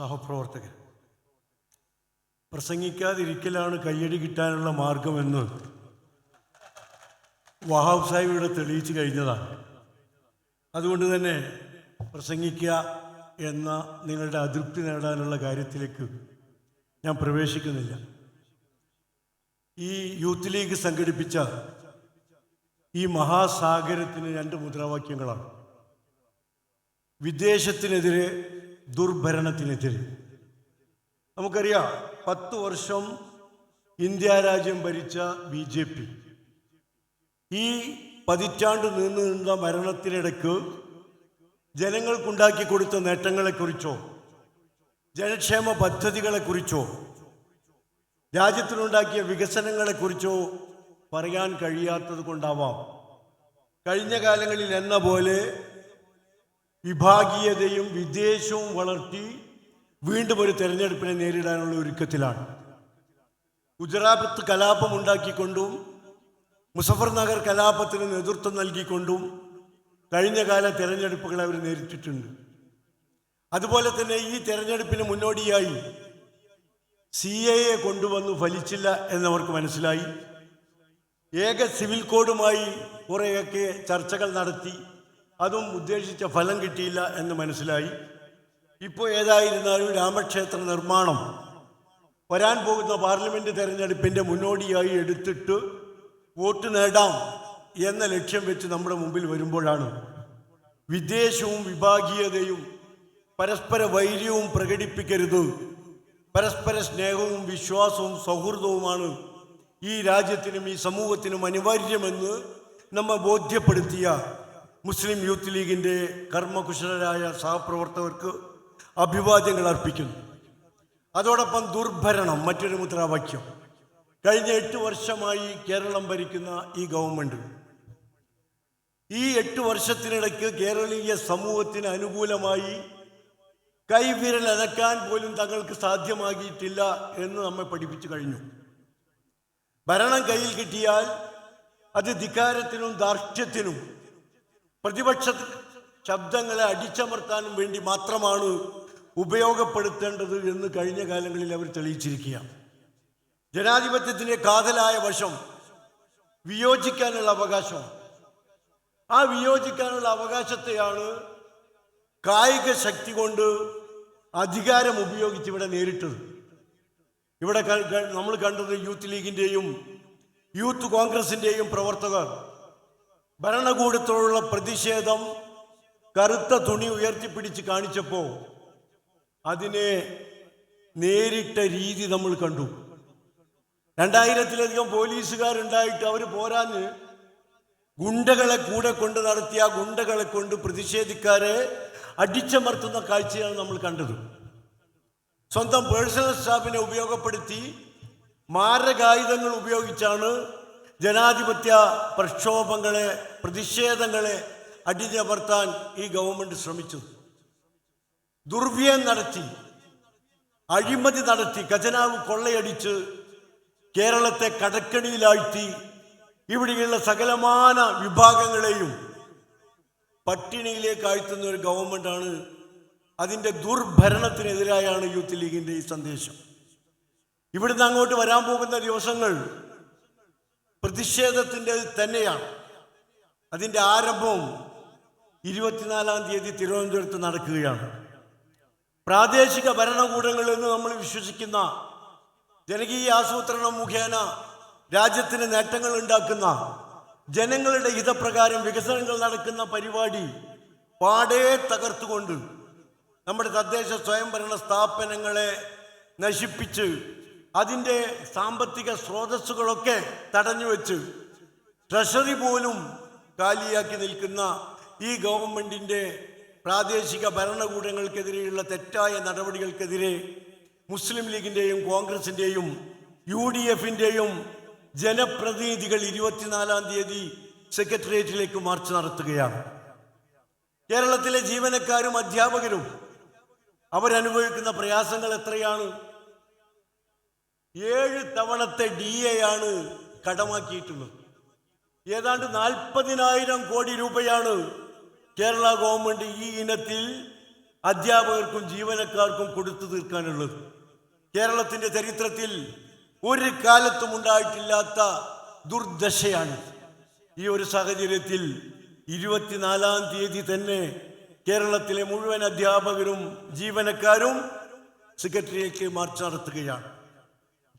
സഹപ്രവർത്തകർ പ്രസംഗിക്കാതിരിക്കലാണ് കയ്യടി കിട്ടാനുള്ള മാർഗമെന്ന് വഹാബ് സാഹിബ് ഇവിടെ തെളിയിച്ചു കഴിഞ്ഞതാണ്. അതുകൊണ്ട് തന്നെ പ്രസംഗിക്കുക എന്ന നിങ്ങളുടെ അതൃപ്തി നേടാനുള്ള കാര്യത്തിലേക്ക് ഞാൻ പ്രവേശിക്കുന്നില്ല. ഈ യൂത്ത് ലീഗ് സംഘടിപ്പിച്ച ഈ മഹാസാഗരത്തിന് രണ്ട് മുദ്രാവാക്യങ്ങളാണ്. വിദേശത്തിനെതിരെ ദുർഭരണത്തിനെതിരെ. നമുക്കറിയാം പത്ത് വർഷം ഇന്ത്യ രാജ്യം ഭരിച്ച ബി ജെ പി. ഈ പതിറ്റാണ്ട് നീണ്ടു നിന്ന ഭരണത്തിനിടയ്ക്ക് ജനങ്ങൾക്കുണ്ടാക്കി കൊടുത്ത നേട്ടങ്ങളെക്കുറിച്ചോ ജനക്ഷേമ പദ്ധതികളെക്കുറിച്ചോ രാജ്യത്തിനുണ്ടാക്കിയ വികസനങ്ങളെക്കുറിച്ചോ പറയാൻ കഴിയാത്തത് കൊണ്ടാവാം. കഴിഞ്ഞ കാലങ്ങളിൽ എന്ന പോലെ വിഭാഗീയതയും വിദ്വേഷവും വളർത്തി വീണ്ടും ഒരു തെരഞ്ഞെടുപ്പിനെ നേരിടാനുള്ള ഒരുക്കത്തിലാണ്. ഗുജറാത്ത് കലാപം ഉണ്ടാക്കിക്കൊണ്ടും മുസഫർ നഗർ കലാപത്തിന് നേതൃത്വം നൽകിക്കൊണ്ടും കഴിഞ്ഞ കാല തെരഞ്ഞെടുപ്പുകൾ അവർ നേരിട്ടിട്ടുണ്ട്. അതുപോലെ തന്നെ ഈ തെരഞ്ഞെടുപ്പിന് മുന്നോടിയായി സി എ എ കൊണ്ടുവന്നു ഫലിച്ചില്ല എന്നവർക്ക് മനസ്സിലായി. ഏക സിവിൽ കോഡുമായി കുറേയൊക്കെ ചർച്ചകൾ നടത്തി. അതും ഉദ്ദേശിച്ച ഫലം കിട്ടിയില്ല എന്ന് മനസ്സിലായി. ഇപ്പോൾ ഏതായിരുന്നാലും രാമക്ഷേത്ര നിർമ്മാണം വരാൻ പോകുന്ന പാർലമെന്റ് തെരഞ്ഞെടുപ്പിന്റെ മുന്നോടിയായി എടുത്തിട്ട് വോട്ട് നേടാം എന്ന ലക്ഷ്യം വെച്ച് നമ്മുടെ മുമ്പിൽ വരുമ്പോഴാണ്. വിദ്വേഷവും വിഭാഗീയതയും പരസ്പര വൈര്യവും പ്രകടിപ്പിക്കരുത്. പരസ്പര സ്നേഹവും വിശ്വാസവും സൗഹൃദവുമാണ് ഈ രാജ്യത്തിനും ഈ സമൂഹത്തിനും അനിവാര്യമെന്ന് നമ്മെ ബോധ്യപ്പെടുത്തിയ മുസ്ലിം യൂത്ത് ലീഗിന്റെ കർമ്മകുശലരായ സഹപ്രവർത്തകർക്ക് അഭിവാദ്യങ്ങൾ അർപ്പിക്കുന്നു. അതോടൊപ്പം ദുർഭരണം മറ്റൊരു മുദ്രാവാക്യം. കഴിഞ്ഞ എട്ട് വർഷമായി കേരളം ഭരിക്കുന്ന ഈ ഗവൺമെന്റ് ഈ എട്ട് വർഷത്തിനിടയ്ക്ക് കേരളീയ സമൂഹത്തിന് അനുകൂലമായി കൈവിരൽ അനക്കാൻ പോലും തങ്ങൾക്ക് സാധ്യമാകിയിട്ടില്ല എന്ന് നമ്മെ പഠിപ്പിച്ചു കഴിഞ്ഞു. ഭരണം കയ്യിൽ കിട്ടിയാൽ അത് ധിക്കാരത്തിനും ധാർഷ്ട്യത്തിനും പ്രതിപക്ഷ ശബ്ദങ്ങളെ അടിച്ചമർത്താനും വേണ്ടി മാത്രമാണ് ഉപയോഗപ്പെടുത്തേണ്ടത് എന്ന് കഴിഞ്ഞ കാലങ്ങളിൽ അവർ തെളിയിച്ചിരിക്കുകയാണ്. ജനാധിപത്യത്തിന്റെ കാതലായ വശം വിയോജിക്കാനുള്ള അവകാശം ആ വിയോജിക്കാനുള്ള അവകാശത്തെയാണ് കായിക ശക്തി കൊണ്ട് അധികാരം ഉപയോഗിച്ച് ഇവിടെ നേരിട്ടത്. ഇവിടെ നമ്മൾ കണ്ടത് യൂത്ത് ലീഗിന്റെയും യൂത്ത് കോൺഗ്രസിന്റെയും പ്രവർത്തകർ ഭരണകൂടത്തോടുള്ള പ്രതിഷേധം കറുത്ത തുണി ഉയർത്തിപ്പിടിച്ച് കാണിച്ചപ്പോൾ അതിനെ നേരിട്ട രീതി നമ്മൾ കണ്ടു. രണ്ടായിരത്തിലധികം പോലീസുകാരുണ്ടായിട്ട് അവർ പോരാഞ്ഞ് ഗുണ്ടകളെ കൂടെ കൊണ്ട് നടത്തിയ ഗുണ്ടകളെ കൊണ്ട് പ്രതിഷേധിക്കാരെ അടിച്ചമർത്തുന്ന കാഴ്ചയാണ് നമ്മൾ കണ്ടത്. സ്വന്തം പേഴ്സണൽ സ്റ്റാഫിനെ ഉപയോഗപ്പെടുത്തി മാരകായുധങ്ങൾ ഉപയോഗിച്ചാണ് ജനാധിപത്യ പ്രക്ഷോഭങ്ങളെ പ്രതിഷേധങ്ങളെ അടിച്ചമർത്താൻ ഈ ഗവൺമെന്റ് ശ്രമിച്ചു. ദുർവ്യം നടത്തി അഴിമതി നടത്തി ഖജനാവ് കൊള്ളയടിച്ച് കേരളത്തെ കടക്കണിയിലാഴ്ത്തി. ഇവിടെയുള്ള സകലമാന വിഭാഗങ്ങളെയും പട്ടിണിയിലേക്ക് ആഴ്ത്തുന്ന ഒരു ഗവൺമെന്റാണ് അതിന്റെ ദുർഭരണത്തിനെതിരായാണ് യൂത്ത് ലീഗിന്റെ ഈ സന്ദേശം. ഇവിടുന്ന് അങ്ങോട്ട് വരാൻ പോകുന്ന ദിവസങ്ങൾ പ്രതിഷേധത്തിന്റെ തന്നെയാണ്. അതിന്റെ ആരംഭവും ഇരുപത്തിനാലാം തീയതി തിരുവനന്തപുരത്ത് നടക്കുകയാണ്. പ്രാദേശിക ഭരണകൂടങ്ങളിൽ നിന്ന് നമ്മൾ വിശ്വസിക്കുന്ന ജനകീയ ആസൂത്രണം മുഖേന രാജ്യത്തിന് നേട്ടങ്ങൾ ഉണ്ടാക്കുന്ന ജനങ്ങളുടെ ഹിതപ്രകാരം വികസനങ്ങൾ നടക്കുന്ന പരിപാടി പാടേ തകർത്തുകൊണ്ട് നമ്മുടെ തദ്ദേശ സ്വയംഭരണ സ്ഥാപനങ്ങളെ നശിപ്പിച്ച് അതിന്റെ സാമ്പത്തിക സ്രോതസ്സുകളൊക്കെ തടഞ്ഞു വെച്ച് ട്രഷറി പോലും കാലിയാക്കി നിൽക്കുന്ന ഈ ഗവൺമെന്റിന്റെ പ്രാദേശിക ഭരണകൂടങ്ങൾക്കെതിരെയുള്ള തെറ്റായ നടപടികൾക്കെതിരെ മുസ്ലിം ലീഗിന്റെയും കോൺഗ്രസിന്റെയും യു ഡി എഫിന്റെയും ജനപ്രതിനിധികൾ ഇരുപത്തിനാലാം തീയതി സെക്രട്ടേറിയറ്റിലേക്ക് മാർച്ച് നടത്തുകയാണ്. കേരളത്തിലെ ജീവനക്കാരും അധ്യാപകരും അവരനുഭവിക്കുന്ന പ്രയാസങ്ങൾ എത്രയാണ്? ഏഴ് തവണത്തെ ഡി എ ആണ് കടമാക്കിയിട്ടുള്ളത്. ഏതാണ്ട് നാൽപ്പതിനായിരം കോടി രൂപയാണ് കേരള ഗവൺമെന്റ് ഈ ഇനത്തിൽ അധ്യാപകർക്കും ജീവനക്കാർക്കും കൊടുത്തു തീർക്കാനുള്ളത്. കേരളത്തിന്റെ ചരിത്രത്തിൽ ഒരു കാലത്തും ഉണ്ടായിട്ടില്ലാത്ത ദുർദശയാണ്. ഈ ഒരു സാഹചര്യത്തിൽ ഇരുപത്തിനാലാം തീയതി തന്നെ കേരളത്തിലെ മുഴുവൻ അധ്യാപകരും ജീവനക്കാരും സെക്രട്ടറിയേറ്റ് മാർച്ച് നടത്തുകയാണ്.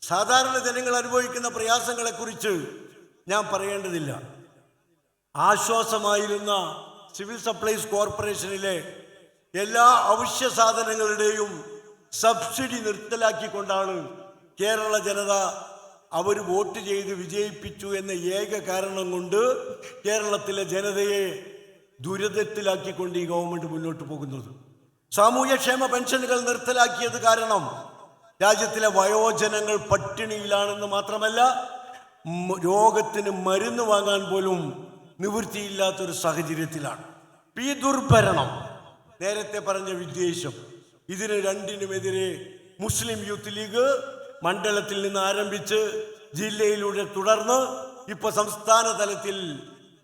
സാധാരണ ജനങ്ങൾ അനുഭവിക്കുന്ന പ്രയാസങ്ങളെക്കുറിച്ച് ഞാൻ പറയേണ്ടതില്ല. ആശ്വാസമായിരുന്ന സിവിൽ സപ്ലൈസ് കോർപ്പറേഷനിലെ എല്ലാ അവശ്യ സാധനങ്ങളുടെയും സബ്സിഡി നിർത്തലാക്കിക്കൊണ്ടാണ് കേരള ജനത അവർ വോട്ട് ചെയ്ത് വിജയിപ്പിച്ചു എന്ന ഏക കാരണം കൊണ്ട് കേരളത്തിലെ ജനതയെ ദുരിതത്തിലാക്കിക്കൊണ്ട് ഈ ഗവൺമെന്റ് മുന്നോട്ട് പോകുന്നത്. സാമൂഹ്യക്ഷേമ പെൻഷനുകൾ നിർത്തലാക്കിയത് കാരണം രാജ്യത്തിലെ വയോജനങ്ങൾ പട്ടിണിയിലാണെന്ന് മാത്രമല്ല രോഗത്തിന് മരുന്ന് വാങ്ങാൻ പോലും നിവൃത്തിയില്ലാത്തൊരു സാഹചര്യത്തിലാണ്. ഈ ദുർഭരണം നേരത്തെ പറഞ്ഞ വിദ്വേഷം ഇതിന് രണ്ടിനുമെതിരെ മുസ്ലിം യൂത്ത് ലീഗ് മണ്ഡലത്തിൽ നിന്ന് ആരംഭിച്ച് ജില്ലയിലൂടെ തുടർന്ന് ഇപ്പൊ സംസ്ഥാന തലത്തിൽ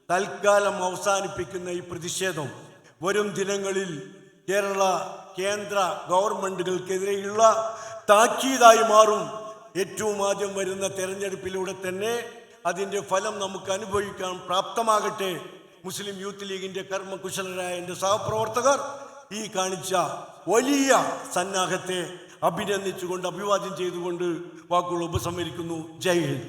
തൽക്കാലം അവസാനിപ്പിക്കുന്ന ഈ പ്രതിഷേധം വരും ദിനങ്ങളിൽ കേരള കേന്ദ്ര ഗവൺമെന്റുകൾക്കെതിരെയുള്ള താക്കീതായി മാറും. ഏറ്റവും ആദ്യം വരുന്ന തെരഞ്ഞെടുപ്പിലൂടെ തന്നെ അതിന്റെ ഫലം നമുക്ക് അനുഭവിക്കാൻ പ്രാപ്തമാകട്ടെ. മുസ്ലിം യൂത്ത് ലീഗിന്റെ കർമ്മകുശലരായ എന്റെ സഹപ്രവർത്തകർ ഈ കാണിച്ച വലിയ സന്നാഹത്തെ അഭിനന്ദിച്ചുകൊണ്ട് അഭിവാദ്യം ചെയ്തുകൊണ്ട് വാക്കുകൾ ഉപസംഹരിക്കുന്നു. ജയ് ഹിന്ദ്.